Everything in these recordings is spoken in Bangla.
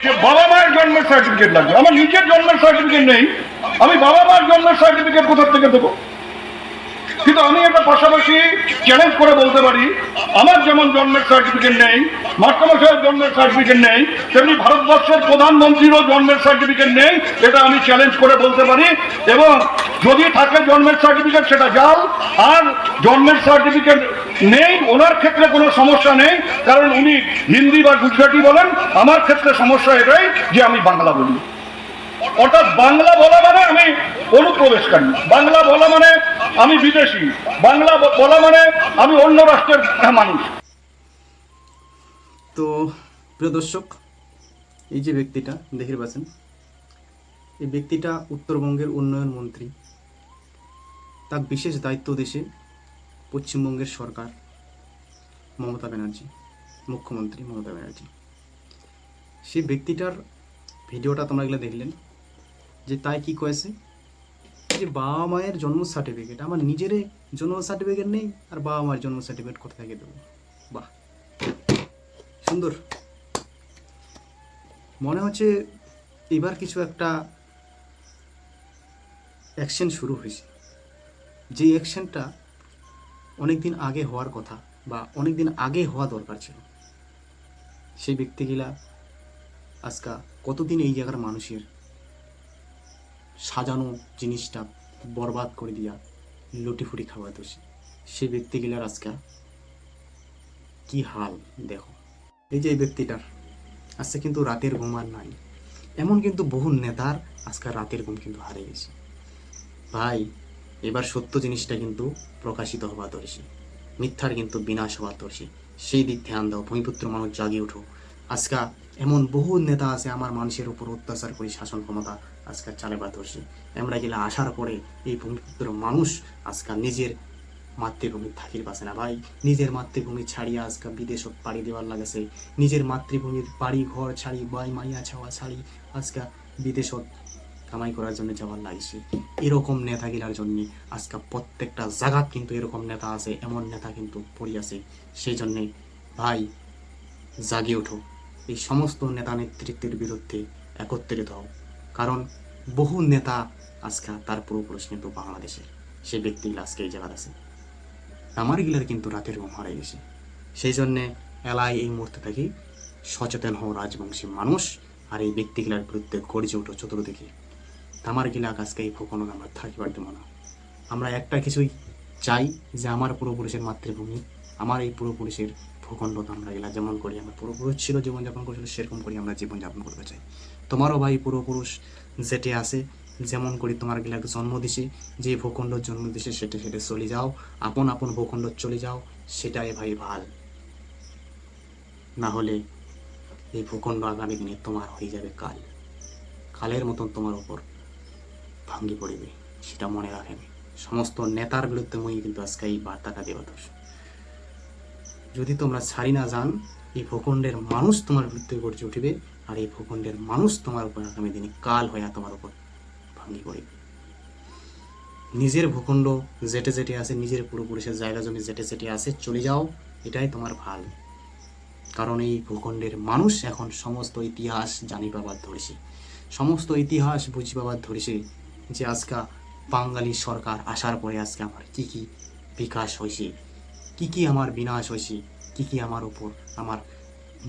বাবা মায়ের জন্মের সার্টিফিকেট লাগবে। আমার নিজের জন্মের সার্টিফিকেট নেই। আমি বাবা মার জন্মের সার্টিফিকেট কোথার থেকে দেবো? কিন্তু আমি এটা পাশাপাশি চ্যালেঞ্জ করে বলতে পারি। আমার যেমন জন্মের সার্টিফিকেট নেই, মাস্টারমশাইয়ের জন্মের সার্টিফিকেট নেই, তেমনি ভারতবর্ষের প্রধানমন্ত্রীরও জন্মের সার্টিফিকেট নেই, এটা আমি চ্যালেঞ্জ করে বলতে পারি। এবং যদি থাকে জন্মের সার্টিফিকেট সেটা জাল আর জন্মের সার্টিফিকেট নেই, ওনার ক্ষেত্রে কোনো সমস্যা নেই, কারণ উনি হিন্দি বা গুজরাটি বলেন। আমার ক্ষেত্রে সমস্যা এটাই যে আমি বাংলা বলি। অর্থাৎ বাংলা বলা মানে আমি অনুপ্রবেশকারী। বাংলা বলা মানে আমি বিদেশি। বাংলা বলা মানে আমি অন্য রাষ্ট্রের মানুষ। তো প্রিয় দর্শক, এই যে ব্যক্তিটা দেখে পাচ্ছেন, এই ব্যক্তিটা উত্তরবঙ্গের উন্নয়ন মন্ত্রী। তার বিশেষ দায়িত্ব দেশে পশ্চিমবঙ্গের সরকার, মমতা ব্যানার্জি, মুখ্যমন্ত্রী মমতা ব্যানার্জি। সেই ব্যক্তিটার ভিডিওটা তোমরা এগুলো দেখলেন, যে তাই কি কয়েছে? যে বাবা মায়ের জন্ম সার্টিফিকেট আমার নিজের জন্ম সার্টিফিকেট নেই আর বাবা মায়ের জন্ম সার্টিফিকেট কোথা থেকে দেবো? বাহ, সুন্দর। মনে হচ্ছে এবার কিছু একটা অ্যাকশন শুরু হয়েছে। যে অ্যাকশনটা অনেক দিন আগে হওয়ার কথা বা অনেক দিন আগে হওয়া দরকার ছিল। সেই ব্যক্তিগুলা আজকা কতদিন এই জায়গার মানুষের সাজানো জিনিসটা বরবাদ করে দিয়া লুটিফুটি খাওয়া দোষী। সেই ব্যক্তিগুলার আজকা কি হাল দেখো? এই যে এই ব্যক্তিটার, আজকে কিন্তু রাতের ঘুম আর নাই। এমন কিন্তু বহু নেতার আজকে রাতের ঘুম কিন্তু হারিয়ে গেছে। ভাই, এবার সত্য জিনিসটা কিন্তু প্রকাশিত হওয়া দর্শী। মিথ্যার কিন্তু বিনাশ হওয়া দর্শী। সেই দিক ধ্যান দাও, ভূমিপুত্র মানুষ জাগিয়ে উঠো। আজকা এমন বহু নেতা আছে আমার মানুষের উপর অত্যাচার করে শাসন ক্ষমতা আজকাল চালাবা দর্শী আমরা গেলে আসার পরে এই ভূমিপুত্র মানুষ আজকাল নিজের মাতৃভূমি থাকির পাশে না। ভাই, নিজের মাতৃভূমি ছাড়িয়ে আজকাল বিদেশত পাড়ি দেওয়ার লাগেছে নিজের মাতৃভূমির বাড়ি ঘর ছাড়ি বাই মাইয়া ছাওয়া ছাড়ি আজকাল বিদেশত কামাই করার জন্য যাওয়ার লাগছে এরকম নেতা গিলার জন্য আজকাল প্রত্যেকটা জায়গাত কিন্তু এরকম নেতা আছে, এমন নেতা কিন্তু পড়িয়াছে সেই জন্যে, ভাই, জাগিয়ে ওঠো। এই সমস্ত নেতা নেতৃত্বের বিরুদ্ধে একত্রিত হও। কারণ বহু নেতা আজকে তার পূর্বপুরুষ কিন্তু বাংলাদেশের সে ব্যক্তিগুলো আজকে এই জায়গায় আছে আমার গিলার কিন্তু রাতের ঘুম হারিয়ে গেছে। সেই জন্যে এলাই এই মুহূর্তে থাকি সচেতন হও রাজবংশী মানুষ আর এই ব্যক্তিগুলার বিরুদ্ধে গর্জে ওঠো চতুর্দিকে। আমার গিলা আজকে এই ফোকনো আমরা থাকিবার দেবো না। আমরা একটা কিছুই চাই যে আমার পূর্বপুরুষের মাতৃভূমি, আমার এই পূর্বপুরুষের ভূখণ্ড আমরা গেলা যেমন করি, আমরা পূর্বপুরুষ ছিল, জীবনযাপন করেছিল, সেরকম করি আমরা জীবনযাপন করতে চাই। তোমারও ভাই পূর্বপুরুষ যেটি আছে, যেমন করি তোমার গিলাকে জন্ম দিছি, যে ভূখণ্ড জন্ম দিছে সেটা সেটা চলে যাও, আপন আপন ভূখণ্ড চলে যাও, সেটাই ভাই ভালো। না হলে এই ভূখণ্ড আগামী দিনে তোমার হয়ে যাবে কাল। কালের মতন তোমার ওপর ভাঙ্গি পড়িবে, সেটা মনে রাখেন। সমস্ত নেতার বিরুদ্ধে মই কিন্তু আজকে এই বার্তাটা দেওয়া দোষ যদি তোমরা ছাড়ি না যান, এই ভূখণ্ডের মানুষ তোমার বিরুদ্ধে গড়ে উঠিবে আর এই ভূখণ্ডের মানুষ তোমার উপর আগামী দিনে কাল হইয়া তোমার উপর ভাঙ্গি পড়িবে নিজের ভূখণ্ড যেটে যেটে আছে, নিজের পূর্বপুরুষের জায়গা জমি যেটে যেটে আছে, চলে যাও, এটাই তোমার ভালো কারণ এই ভূখণ্ডের মানুষ এখন সমস্ত ইতিহাস জানি পাবার ধরেছে। সমস্ত ইতিহাস বুঝি পাবার ধরেছে যে আজকা বাঙালি সরকার আসার পরে আজকে আমার কি কি বিকাশ হয়েছে কি কি আমার বিনাশ হয়েছে কি কি আমার উপর, আমার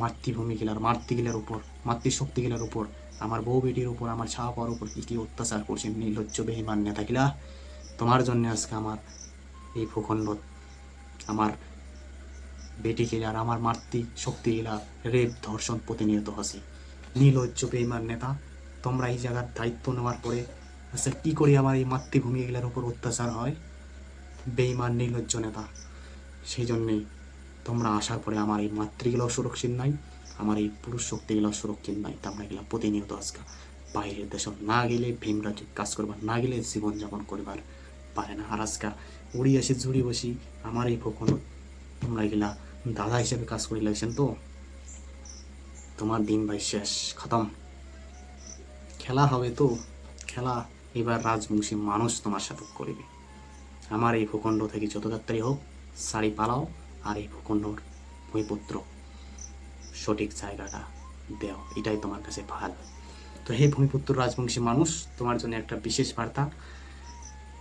মাতৃভূমি গেলার, মাতৃগিলার উপর মাতৃশক্তিগিলার উপর, আমার বউ বেটির উপর, আমার ছাওয়ার উপর কী কী অত্যাচার করছে নির্লজ্জ বেহিমান নেতাগিলা তোমার জন্য আজকে আমার এই ভূখণ্ড আমার বেটি গিলার আমার মাতৃ শক্তি রেপ ধর্ষণ প্রতিনিয়ত হসে নির্লজ্জ বেইমান নেতা, তোমরা এই জায়গার দায়িত্ব নেওয়ার পরে আচ্ছা কী করে আমার এই মাতৃভূমি এগুলার উপর অত্যাচার হয়? বেইমান নির্লজ্জ নেতা, সেই জন্যে তোমরা আসার পরে আমার এই মাতৃগুলোও সুরক্ষিত নাই। আমার এই পুরুষ শক্তিগুলোও সুরক্ষিত নাই তোমরা এগুলা প্রতিনিয়ত আজকে বাইরের দেশে না গেলে ভীমরা ঠিক কাজ করবার, না গেলে জীবনযাপন করবার পারে না। আর আজকে উড়ি আসি জুড়ি বসি, আমার এই ভূখণ্ড তোমরা এগুলা দাদা হিসেবে কাজ করে লাগছেন তো? তোমার দিন ভাই শেষ, খতম। খেলা হবে তো? খেলা, এবার রাজবংশী মানুষ তোমার সাথে করবে। আমার এই ভূখণ্ড থেকে যত যাত্রী হোক শাড়ি পালাও, আর এই ভূখণ্ডর ভূমিপুত্র সঠিক জায়গাটা দেও, এটাই তোমার কাছে ভালো। তো হে ভূমিপুত্র রাজবংশী মানুষ, তোমার জন্য একটা বিশেষ বার্তা।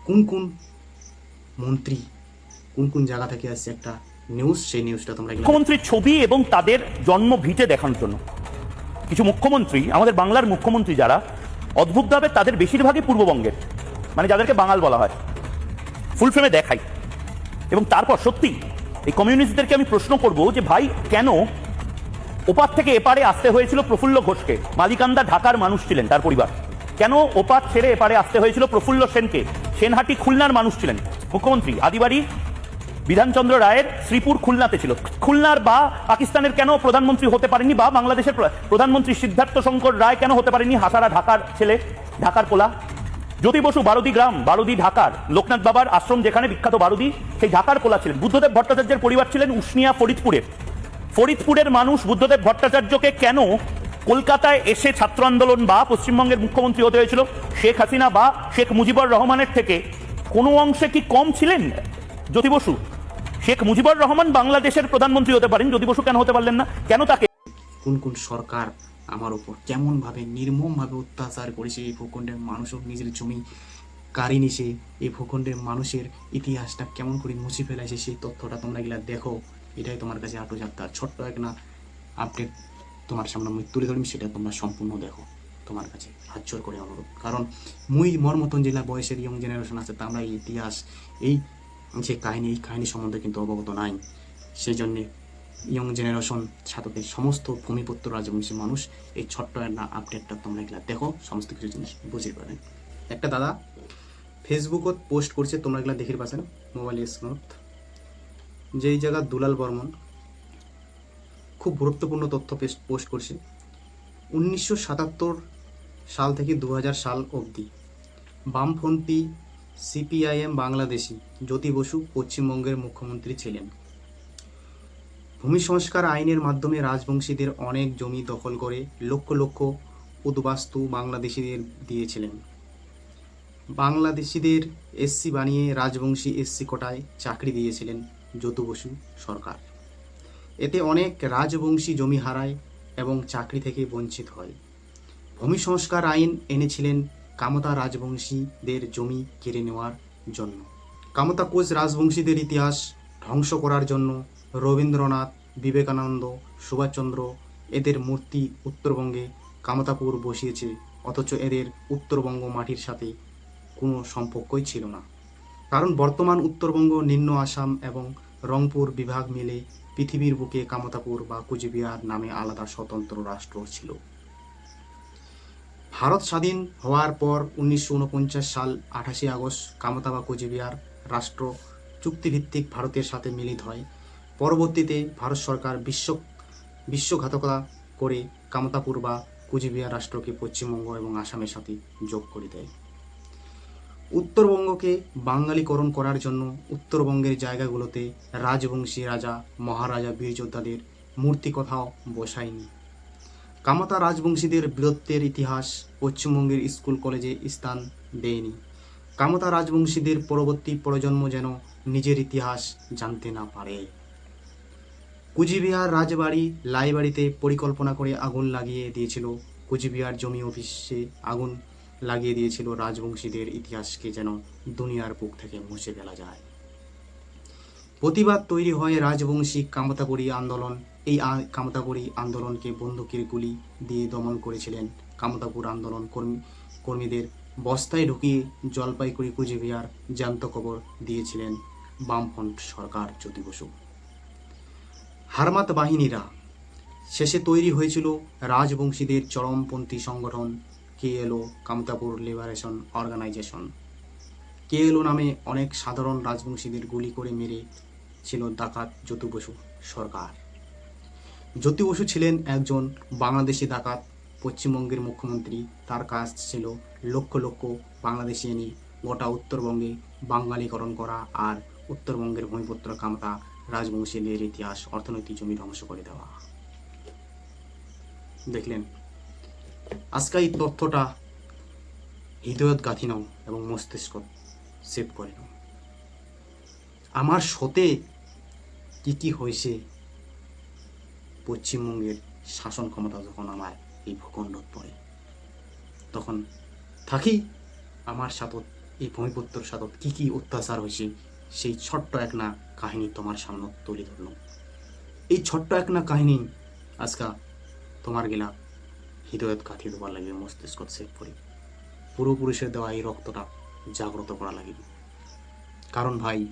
কোন কোন মন্ত্রী, কোন কোন জায়গা থেকে আসছে একটা নিউজ সেই নিউজটা তোমরা মুখ্যমন্ত্রীর ছবি এবং তাদের জন্ম ভিটে দেখানোর জন্য। কিছু মুখ্যমন্ত্রী, আমাদের বাংলার মুখ্যমন্ত্রী যারা, অদ্ভুতভাবে তাদের বেশিরভাগই পূর্ববঙ্গের মানে যাদেরকে বাঙাল বলা হয়। ফুল ফ্রেমে দেখাই। এবং তারপর সত্যি, এই কমিউনিস্টদেরকে আমি প্রশ্ন করব যে ভাই, কেন ওপার থেকে এপারে আসতে হয়েছিল প্রফুল্ল ঘোষকে। মালিকান্দা ঢাকার মানুষ ছিলেন তার পরিবার। কেন ওপার ছেড়ে এপারে আসতে হয়েছিল প্রফুল্ল সেনকে? সেনহাটি খুলনার মানুষ ছিলেন। মুখ্যমন্ত্রী আদিবাড়ি বিধানচন্দ্র রায়ের শ্রীপুর খুলনাতে ছিল। খুলনার বা পাকিস্তানের কেন প্রধানমন্ত্রী হতে পারেনি বা বাংলাদেশের প্রধানমন্ত্রী সিদ্ধার্থ শঙ্কর রায় কেন হতে পারেনি হাসারা ঢাকার ছেলে, ঢাকার কোলা জ্যোতি বসু বারুদি গ্রাম, বারুদি ঢাকার। লোকনাথ বাবার আশ্রম যেখানে বিখ্যাত বারুদি, সেই ঢাকার কোলা ছিলেন। বুদ্ধদেব ভট্টাচার্যের পরিবার ছিলেন উসনিয়া ফরিদপুরের। ফরিদপুরের মানুষ বুদ্ধদেব ভট্টাচার্যকে কেন কলকাতায় এসে ছাত্র আন্দোলন বা পশ্চিমবঙ্গের মুখ্যমন্ত্রী হতে হয়েছিল? শেখ হাসিনা বা শেখ মুজিবুর রহমানের থেকে কোনো অংশে কি কম ছিলেন? জ্যোতি বসু, শেখ মুজিবুর রহমান বাংলাদেশের প্রধানমন্ত্রী হতে পারেন। জ্যোতি বসু কেন হতে পারলেন না? কেন তাকে কোন কোন সরকার আমার উপর কেমনভাবে নির্মমভাবে অত্যাচার করেছে এই ভূখণ্ডের মানুষও নিজের জমি কারি নিছে, এই ভূখণ্ডের মানুষের ইতিহাসটা কেমন করে মুছে ফেলাইছে সেই তথ্যটা তোমরা এগুলা দেখো। এটাই তোমার কাছে আটো যাত্রা। ছোট্ট এক না আপডেট তোমার সামনে আমি তুলে ধরিম সেটা তোমরা সম্পূর্ণ দেখো, তোমার কাছে হাত জোর করে অনুরোধ। কারণ মুই মর মতন জেলা বয়সের ইয়ং জেনারেশন আছে, তা আমরা এই ইতিহাস, এই যে কাহিনী, এই কাহিনী সম্বন্ধে কিন্তু অবগত নাই। সেই জন্যে ইয়ং জেনারেশন ছাত্রদের সমস্ত ভূমিপুত্র, রাজবংশী মানুষ, এই ছোট্ট একটা আপডেটটা তোমরা এগুলা দেখো, সমস্ত কিছু জিনিস বুঝতে পারেন একটা দাদা ফেসবুকত পোস্ট করছে, তোমরা এগুলা দেখে পাচ্ছেন মোবাইল স্ক্রিনত যেই জায়গা দুলাল বর্মন খুব গুরুত্বপূর্ণ তথ্য পোস্ট করছে, উনিশশো সাতাত্তর সাল থেকে দু হাজার সাল অবধি। বামপন্থী সিপিআইএম বাংলাদেশি জ্যোতি বসু পশ্চিমবঙ্গের মুখ্যমন্ত্রী ছিলেন। ভূমি সংস্কার আইনের মাধ্যমে রাজবংশীদের অনেক জমি দখল করে লক্ষ লক্ষ উদ্বাস্তু বাংলাদেশিদের দিয়েছিলেন। বাংলাদেশিদের এসসি বানিয়ে রাজবংশী এসসি কোটায় চাকরি দিয়েছিলেন। যদু বসু সরকার। এতে অনেক রাজবংশী জমি হারায় এবং চাকরি থেকে বঞ্চিত হয়। ভূমি সংস্কার আইন এনেছিলেন কামতা রাজবংশীদের জমি কেড়ে নেওয়ার জন্য। কামতা কোচ রাজবংশীদের ইতিহাস ধ্বংস করার জন্য রবীন্দ্রনাথ, বিবেকানন্দ, সুভাষচন্দ্র এদের মূর্তি উত্তরবঙ্গে কামতাপুর বসিয়েছে, অথচ এদের উত্তরবঙ্গ মাটির সাথে কোনো সম্পর্কই ছিল না। কারণ বর্তমান উত্তরবঙ্গ, নিম্ন আসাম এবং রংপুর বিভাগ মিলে পৃথিবীর বুকে কামতাপুর বা কুচবিহার নামে আলাদা স্বতন্ত্র রাষ্ট্র ছিল। ভারত স্বাধীন হওয়ার পর উনিশশো ঊনপঞ্চাশ সাল আঠাশে আগস্ট কামতা বা কোচবিহার রাষ্ট্র চুক্তিভিত্তিক ভারতের সাথে মিলিত হয়। পরবর্তীতে ভারত সরকার বিশ্ব, বিশ্বঘাতকতা করে কামতাপুর বা কুচবিহার রাষ্ট্রকে পশ্চিমবঙ্গ এবং আসামের সাথে যোগ করে দেয়। উত্তরবঙ্গকে বাঙালিকরণ করার জন্য উত্তরবঙ্গের জায়গাগুলোতে রাজবংশী রাজা, মহারাজা বীরযোদ্ধাদের মূর্তি কোথাও বসায়নি। কামতা রাজবংশীদের বীরত্বের ইতিহাস পশ্চিমবঙ্গের স্কুল কলেজে স্থান দেয়নি। কামতা রাজবংশীদের পরবর্তী প্রজন্ম যেন নিজের ইতিহাস জানতে না পারে। কুচবিহার রাজবাড়ি লাইবাড়িতে পরিকল্পনা করে আগুন লাগিয়ে দিয়েছিল কুচবিহার জমি অফিসে আগুন। লাগিয়ে দিয়েছিল রাজবংশীদের ইতিহাসকে যেন দুনিয়ার বুক থেকে মুছে ফেলা যায়। প্রতিবাদ তৈরি হয় রাজবংশী কামতাপুরী আন্দোলন। এই কামতাপুরী আন্দোলনকে বন্দুকের গুলি দিয়ে দমন করেছিলেন কামতাপুর আন্দোলন কর্মী, কর্মীদের। বস্তায় ঢুকিয়ে জলপাইগুড়ি কুচবিহার জ্যান্ত কবর দিয়েছিলেন বামফ্রন্ট সরকার জ্যোতি বসু। হারমাত বাহিনীরা, শেষে তৈরি হয়েছিল রাজবংশীদের চরমপন্থী সংগঠন KLO Kamtapur liberation organisation. KLO নামে অনেক সাধারণ রাজবংশীদের গুলি করে মেরে ছিল ডাকাত জ্যোতি বসু সরকার। জ্যোতি বসু ছিলেন একজন বাংলাদেশি ডাকাত, পশ্চিমবঙ্গের মুখ্যমন্ত্রী। তার কাজ ছিল লক্ষ লক্ষ বাংলাদেশি এনে গোটা উত্তরবঙ্গে বাঙালিকরণ করা আর উত্তরবঙ্গের ভূমিপুত্র কামতা রাজবংশীদের ইতিহাস, অর্থনৈতিক জমি ধ্বংস করে দেওয়া। দেখলেন আজকে এই তথ্যটা হৃদয়ত গাঁথি নাও এবং মস্তিষ্ক সেভ করে নাও। আমার সতে কি কি হয়েছে? পশ্চিমবঙ্গের শাসন ক্ষমতা যখন আমার এই ভূখণ্ডত পড়ে, তখন থাকি আমার সাথত এই ভূমিপুত্রর সাথত কি কি অত্যাচার হয়েছে, সেই ছোট্ট এক না কাহিনী তোমার সামনে তুলে ধরল এই ছোট্ট এক না কাহিনী আজকা তোমার গেলা হৃদয়ত কাঠি দেওয়ার লাগবে মস্তিষ্ক সেট করি পূর্বপুরুষের দেওয়া এই রক্তটা জাগ্রত করা লাগবে। কারণ ভাই,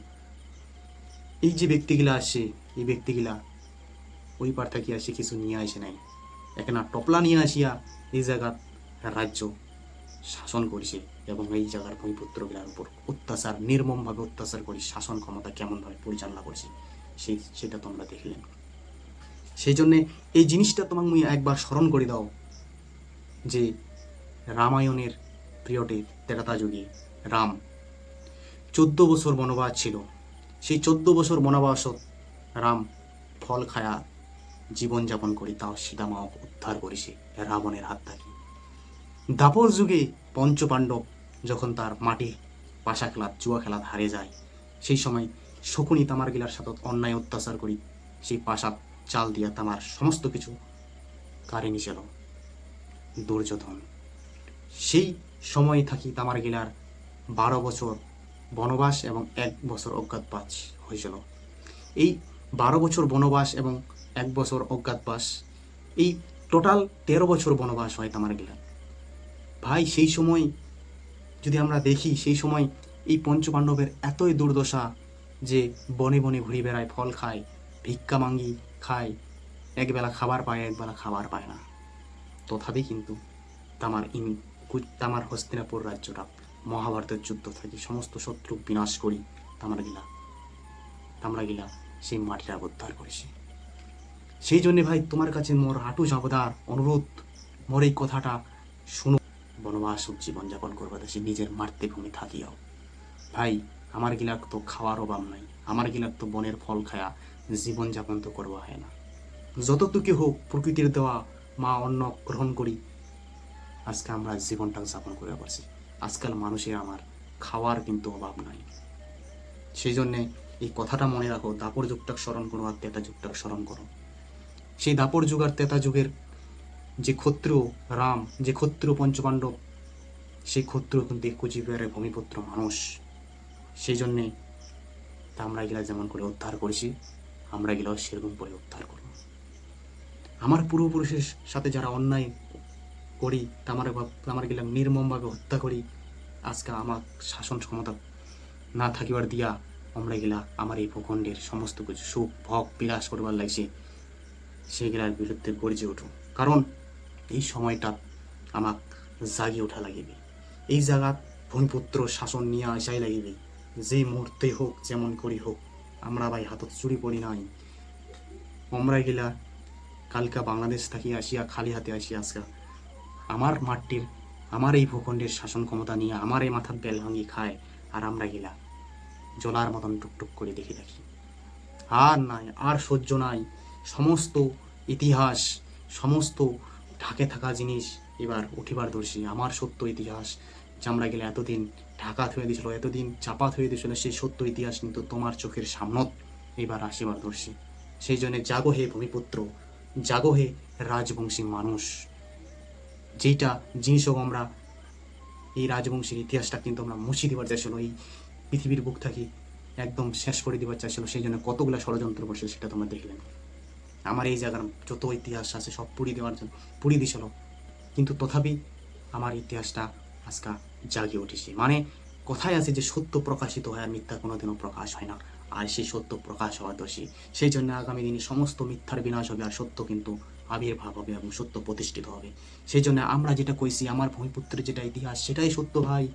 এই যে ব্যক্তিগুলা আসে, এই ব্যক্তিগুলা ওই পার থাকি আসে, কিছু নিয়ে আসে নাই। একনা টপলা নিয়ে আসিয়া এই জায়গার রাজ্য শাসন করেছে এবং এই জায়গার ভূমিপুত্রগুলার উপর অত্যাচার, নির্মমভাবে অত্যাচার করে শাসন ক্ষমতা কেমনভাবে পরিচালনা করছে, সেই, সেটা তোমরা দেখলেন। সেই জন্যে এই জিনিসটা তোমাকে মুই একবার স্মরণ করে দাও। যে রামায়ণের প্রিয়টে তেরাতা যুগে রাম। চোদ্দ বছর বনবাস ছিল। সেই চোদ্দ বছর বনবাসত রাম ফল খায়া জীবনযাপন করি তাও সীতামাও উদ্ধার করেছে রাবণের হাত থাকি দাপর যুগে পঞ্চপাণ্ডব যখন তার মাটি পাশা খেলাত জুয়া খেলাত হারে যায়, সেই সময় শকুনি তামার গিলার সাথে অন্যায় অত্যাচার করি সেই পাশাত চাল দিয়া তামার সমস্ত কিছু কারে নিছিল দুর্যোধন। সেই সময় থাকি তামার গিলার বারো বছর বনবাস এবং এক বছর অজ্ঞাতবাস হয়েছিল। এই বারো বছর বনবাস এবং এক বছর অজ্ঞাতবাস, এই টোটাল তেরো বছর বনবাস হয় তামার গিলার। ভাই, সেই সময় যদি আমরা দেখি, সেই সময় এই পঞ্চপাণ্ডবের এতই দুর্দশা যে বনে বনে ঘুরে বেড়ায়, ফল খায়, ভিক্ষা মাঙ্গি খায়, একবেলা খাবার পায়, একবেলা খাবার পায় না। তথাপি কিন্তু তামার ইন তামার হস্তিনাপুর রাজ্যটা মহাভারতের যুদ্ধ থেকে সমস্ত শত্রু বিনাশ করি তামার গিলা তামরা গিলা সেই মাটিটা উদ্ধার করেছি। সেই জন্যে ভাই তোমার কাছে মোর হাঁটু চাপদার অনুরোধ, মোর এই কথাটা শুনো। বনবাস জীবনযাপন করবা দেশে, নিজের মাতৃভূমি থাকিয়াও ভাই, আমার গিলাক তো খাওয়ার অভাব নাই, আমার গিলাক তো বনের ফল খায়া জীবনযাপন তো করবা হয় না। যতটুকু হোক প্রকৃতির দেওয়া মা অন্ন গ্রহণ করি। আজকে আমরা জীবনটা যাপন করে পারছি আজকাল মানুষের আমার খাওয়ার কিন্তু অভাব নাই। সেই জন্যে এই কথাটা মনে রাখো, দাপর যুগটাকে স্মরণ করো আর তেতা যুগটাকে স্মরণ করো। সেই দাপর যুগ আর তেতা যুগের যে ক্ষত্রিয় রাম, যে ক্ষত্রিয় পঞ্চপাণ্ডব, সেই ক্ষত্রিয় কিন্তু কুচিবিহারের ভূমিপুত্র মানুষ। সেই জন্যে আমরা এগুলা যেমন করে উদ্ধার করেছি, আমরা এগুলো সেরকম করে উদ্ধার করব। আমার পূর্বপুরুষের সাথে যারা অন্যায় করি তা আমার আমার গেলাম নির্মমভাবে হত্যা করি, আজকে আমার শাসন ক্ষমতা না থাকিবার দিয়া আমরা গেলা আমার এই ভূখণ্ডের সমস্ত কিছু সুখ, ভোগ, বিলাস করবার লাগছে, সেগুলার বিরুদ্ধে গর্জে উঠো কারণ এই সময়টা আমাক জাগিয়ে ওঠা লাগিবে। এই জায়গাত ভূমিপুত্র শাসন নিয়ে আসাই লাগিবে। যে মুহূর্তে হোক, যেমন করি হোক, আমরা ভাই হাতত চুরি পড়ি নাই। আমরা গেলা কালকা বাংলাদেশ থাকি আসিয়া খালি হাতে আসি আজকা আমার মাঠটির আমার এই ভূখণ্ডের শাসন ক্ষমতা নিয়ে আমার এই মাথার বেল ভাঙি খায় আর আমরা গিলা জলার মতন টুকটুক করে দেখে দেখি আর নাই, আর সহ্য নাই। সমস্ত ইতিহাস, সমস্ত ঢাকে থাকা জিনিস এবার উঠিবার দর্শী। আমার সত্য ইতিহাস যে আমরা গেলে এতদিন ঢাকা থয়ে দিয়েছিল এতদিন চাপা থয়ে দিয়েছিল সেই সত্য ইতিহাস কিন্তু তোমার চোখের সামনত এবার আসিবার দর্শী। সেই জন্য জাগো হে ভূমিপুত্র জাগো হে রাজবংশী মানুষ। যেইটা জিনিসও আমরা, এই রাজবংশীর ইতিহাসটা কিন্তু আমরা মুছিয়ে দিবার চাইছিল, এই পৃথিবীর বুক থাকি একদম শেষ করে দিবার চাইছিল, সেই জন্য কতগুলো ষড়যন্ত্র বসে সেটা তোমরা দেখলেন আমার এই জায়গার যত ইতিহাস আছে সব পুড়িয়ে দেওয়ার জন্য, পুড়িয়ে দিছিল। কিন্তু তথাপি আমার ইতিহাসটা আজকা জাগিয়ে উঠেছে। মানে কথায় আছে যে সত্য প্রকাশিত হয় আর মিথ্যা কোনোদিনও প্রকাশ হয় না। আর সেই সত্য প্রকাশ হওয়া দোষী। সেই জন্য আগামী দিনে সমস্ত মিথ্যার বিনাশ হবে আর সত্য কিন্তু আবির্ভাব হবে এবং সত্য প্রতিষ্ঠিত হবে। সেই জন্য আমরা যেটা কইছি, আমার ভূমিপুত্রের যেটা ইতিহাস, সেটাই সত্য ভাই।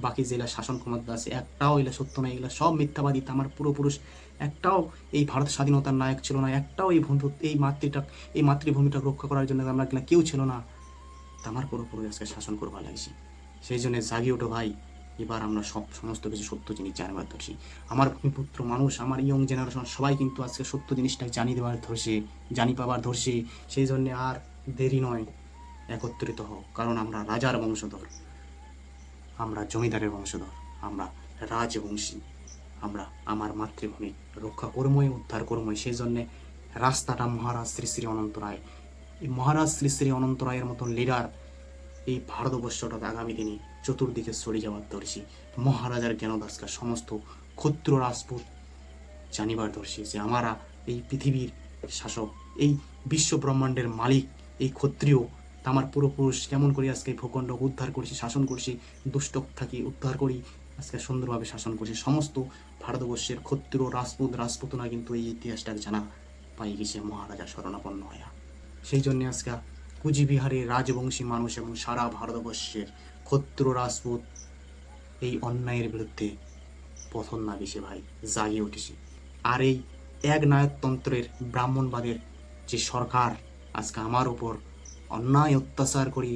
বাকি জেলা শাসন ক্ষমতা আছে, একটাও এগুলো সত্য নয় এগুলো সব মিথ্যাবাদী আমার পূর্বপুরুষ একটাও এই ভারত স্বাধীনতার নায়ক ছিল না, একটাও এই ভূমি, এই মাতৃটা, এই মাতৃভূমিটা রক্ষা করার জন্য আমরা কেউ ছিল না। আমার পুরোপুরি আজকে শাসন করবার লাগছে। সেই জন্য জাগিয়ে ওঠো ভাই। এবার আমরা সব সমস্ত কিছু সত্য জিনিস জানবার ধরছি আমার ভূমিপুত্র মানুষ, আমার ইয়ং জেনারেশন সবাই কিন্তু আজকে সত্য জিনিসটা জানি দেওয়ার ধরছে, জানি পাবার ধরছে। সেই জন্য আর দেরি নয়, একত্রিত হোক কারণ আমরা রাজার বংশধর, আমরা জমিদারের বংশধর, আমরা রাজবংশী, আমরা আমার মাতৃভূমি রক্ষা কর্মই উদ্ধার কর্মই সেই জন্যে রাস্তাটা মহারাজ শ্রী শ্রী অনন্ত রায়, এই মহারাজ শ্রী শ্রী অনন্ত রায়ের মতন লিডার এই ভারতবর্ষটা আগামী দিনে চতুর্দিকে সরে যাওয়ার দর্শী, মহারাজার জ্ঞানদাসকা সমস্ত ক্ষুদ্র রাজপুত জানিবার দর্শী যে আমরা এই পৃথিবীর শাসক, এই বিশ্ব ব্রহ্মাণ্ডের মালিক, এই ক্ষত্রিয় আমার পূর্বপুরুষ কেমন করি আজকে ভূখণ্ড উদ্ধার করছি, শাসন করছি দুষ্ট থাকি উদ্ধার করি, আজকে সুন্দরভাবে শাসন করছি, সমস্ত ভারতবর্ষের ক্ষত্রিয় রাজপুত, রাজপুতনা কিন্তু এই ইতিহাসটা জানা পাই গেছে মহারাজা শরণাপন্ন হইয়া। সেই জন্য আজকে কুচবিহারের রাজবংশী মানুষ এবং সারা ভারতবর্ষের ক্ষত্র রাজপুত এই অন্যায়ের বিরুদ্ধে পথন না বেশি ভাই, জাগিয়ে উঠেছে। আর এই এক নায়কতন্ত্রের ব্রাহ্মণবাদের যে সরকার আজকে আমার উপর অন্যায় অত্যাচার করি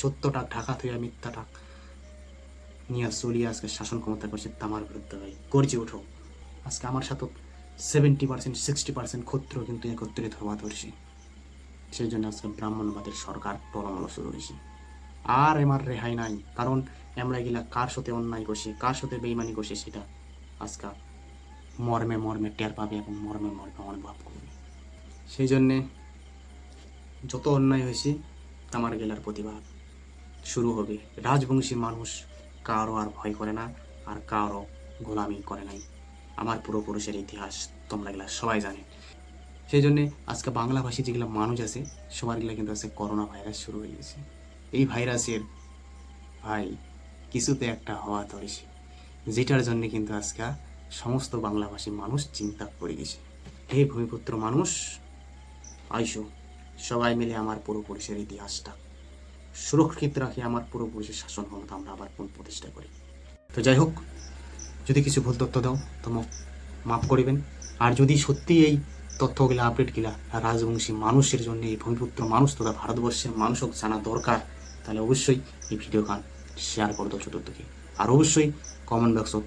সত্যটা ঢাকা থেকে মিথ্যাটা নিয়ে চলিয়ে আজকে শাসন ক্ষমতা করছে তামার বিরুদ্ধে ভাই। গর্জে ওঠো। আজকে আমার সাথে সেভেন্টি পার্সেন্ট সিক্সটি পার্সেন্ট ক্ষত্র কিন্তু একত্রিত হওয়া ধরছি। সেই জন্য আজকে ব্রাহ্মণবাদের সরকার টলমল শুরু হয়েছে। আর আমার রেহাই নাই, কারণ আমরা গিলা কার সাথে অন্যায় করছি, কার সাথে বেইমানি করছি সেটা আজকে মর্মে মর্মে টের পাবে এবং মর্মে মর্মে অনুভব করবে। সেই জন্যে যত অন্যায় হয়েছে, আমার গেলার প্রতিবাদ শুরু হবে। রাজবংশী মানুষ কারও আর ভয় করে না, আর কারও গোলামি করে নাই। আমার পূর্বপুরুষের ইতিহাস তোমরা গেলা সবাই জানে। সেই জন্যে আজকে বাংলাভাষী যেগুলো মানুষ আছে, সবার গেলা কিন্তু আজকে করোনা ভাইরাস শুরু হয়ে গেছে। এই ভাইরাসের ভাই কিছুতে একটা হওয়া ধরেছে, যেটার জন্য কিন্তু আজকে সমস্ত বাংলাভাষী মানুষ চিন্তা করে গেছে। হে ভূমিপুত্র মানুষ, আইসো, সবাই মিলে আমার পূর্বপুরুষের ইতিহাসটা সুরক্ষিত রাখি, আমার পূর্বপুরুষের শাসন ক্ষমতা আমরা আবার পুনঃ প্রতিষ্ঠা করি। তো যাই হোক, যদি কিছু ভুল তথ্য দাও, তো মাফ করিবেন। আর যদি সত্যি এই তথ্যগুলো আপডেটগুলা রাজবংশী মানুষের জন্য, এই ভূমিপুত্র মানুষ তথা ভারতবর্ষের মানুষও জানা দরকার তাহলে অবশ্যই এই ভিডিও গান শেয়ার করে দাও চতুর্দিকে আর অবশ্যই কমেন্ট বক্সও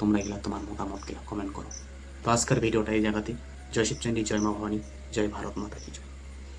তোমরা এগুলো তোমার মতামতগুলো কমেন্ট করো। তো আজকের ভিডিওটা এই জায়গাতে জয় শিবচন্ডী জয় মা ভবানী, জয় ভারত মাতা কি জয়।